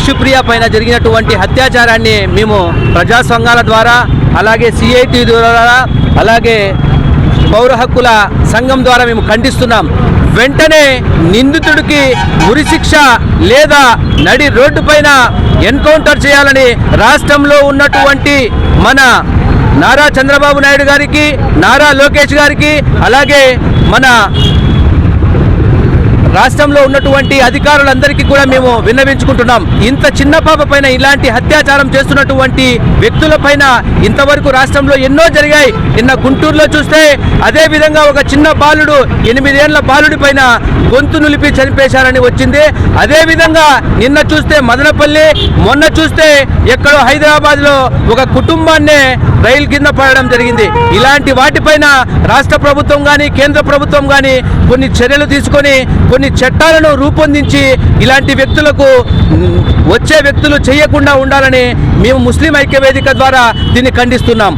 విష్ణుప్రియ పైన జరిగినటువంటి అత్యాచారాన్ని మేము ప్రజా సంఘాల ద్వారా అలాగే సిఐటి ద్వారా అలాగే పౌర హక్కుల సంఘం ద్వారా మేము ఖండిస్తున్నాం. వెంటనే నిందితుడికి ఉరిశిక్ష లేదా నడి రోడ్డు పైన ఎన్కౌంటర్ చేయాలని రాష్ట్రంలో ఉన్నటువంటి మన నారా చంద్రబాబు నాయుడు గారికి నారా లోకేష్ గారికి అలాగే మన రాష్ట్రంలో ఉన్నటువంటి అధికారులందరికీ కూడా మేము విన్నవించుకుంటున్నాం. ఇంత చిన్న పాప పైన ఇలాంటి అత్యాచారం చేస్తున్నటువంటి వ్యక్తుల పైన ఇంతవరకు రాష్ట్రంలో ఎన్నో జరిగాయి. నిన్న గుంటూరులో చూస్తే అదే విధంగా ఒక చిన్న బాలుడు ఎనిమిదేళ్ళ బాలుడి పైన గొంతు నులిపి చనిపేశారని వచ్చింది. అదే విధంగా నిన్న చూస్తే మదనపల్లి మొన్న చూస్తే ఎక్కడో హైదరాబాద్లో ఒక కుటుంబాన్నే రైలు కింద పడడం జరిగింది. ఇలాంటి వాటిపైన రాష్ట్ర ప్రభుత్వం కానీ కేంద్ర ప్రభుత్వం కానీ కొన్ని చర్యలు తీసుకొని కొన్ని చట్టాలను రూపొందించి ఇలాంటి వ్యక్తులకు వచ్చే వ్యక్తులు చేయకుండా ఉండాలని మేము ముస్లిం ఐక్య వేదిక ద్వారా దీన్ని ఖండిస్తున్నాం.